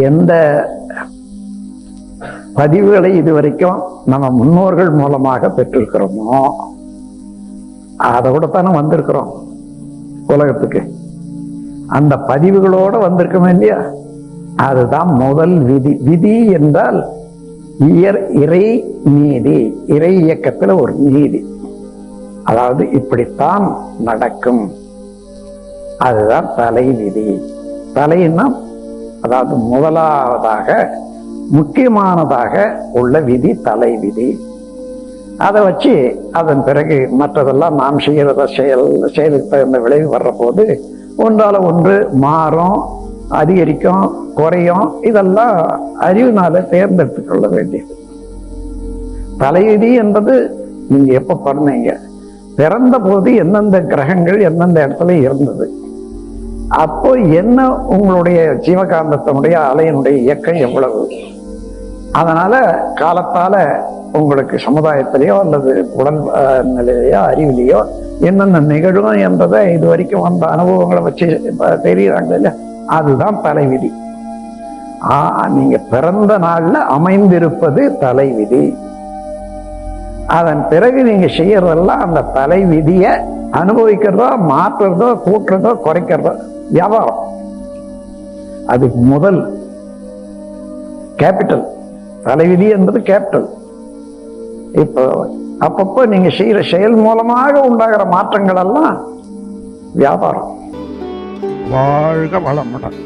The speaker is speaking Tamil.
எந்த பதிவுகளை இதுவரைக்கும் நம்ம முன்னோர்கள் மூலமாக பெற்றிருக்கிறோமோ அதோட தானே வந்திருக்கிறோம் உலகத்துக்கு. அந்த பதிவுகளோட வந்திருக்கோம் இல்லையா? அதுதான் முதல் விதி. விதி என்றால் இயற் இறை நீதி. இறை இயக்கத்தில் ஒரு நீதி. அதாவது இப்படித்தான் நடக்கும். அதுதான் தலை விதி தலைன்னா அதாவது முதலாவதாக முக்கியமானதாக உள்ள விதி தலை விதி. அதை வச்சு அதன் பிறகு மற்றதெல்லாம் நாம் செய்கிறத செயல் செயலுக்கு தகுந்த விளைவு வர்ற போது ஒன்றால ஒன்று மாறும் அதிகரிக்கும் குறையும் இதெல்லாம் அறிவினால தேர்ந்தெடுத்து கொள்ள வேண்டியது. தலைவிதி என்பது நீங்க எப்ப பிறந்தீங்க பிறந்த போது எந்தெந்த கிரகங்கள் எந்தெந்த இடத்துல இருந்தது? அப்போ என்ன உங்களுடைய ஜீவகாந்தத்தினுடைய அலையினுடைய இயக்கம் எவ்வளவு? அதனால காலத்தால உங்களுக்கு சமுதாயத்திலேயோ அல்லது உடல் நிலையிலேயோ நிலையிலையோ என்னென்ன நிகழும் என்றதை இது வரைக்கும் வந்த அனுபவங்களை வச்சு தெரியுறாங்க இல்லையா? அதுதான் தலைவிதி. ஆ நீங்க பிறந்த நாள்ல அமைந்திருப்பது தலைவிதி. அதன் பிறகு நீங்க செய்யறதெல்லாம் அந்த தலை விதிய அனுபவிக்கிறதோ மாற்றுறதோ கூட்டுறதோ குறைக்கிறதோ வியாபாரம். அது முதல் கேபிட்டல் தலைவிதி என்பது கேபிட்டல் இப்போ அப்பப்போ நீங்க செய்யற செயல் மூலமாக உண்டாகிற மாற்றங்கள் எல்லாம் வியாபாரம். வாழ்க வளமுடன்.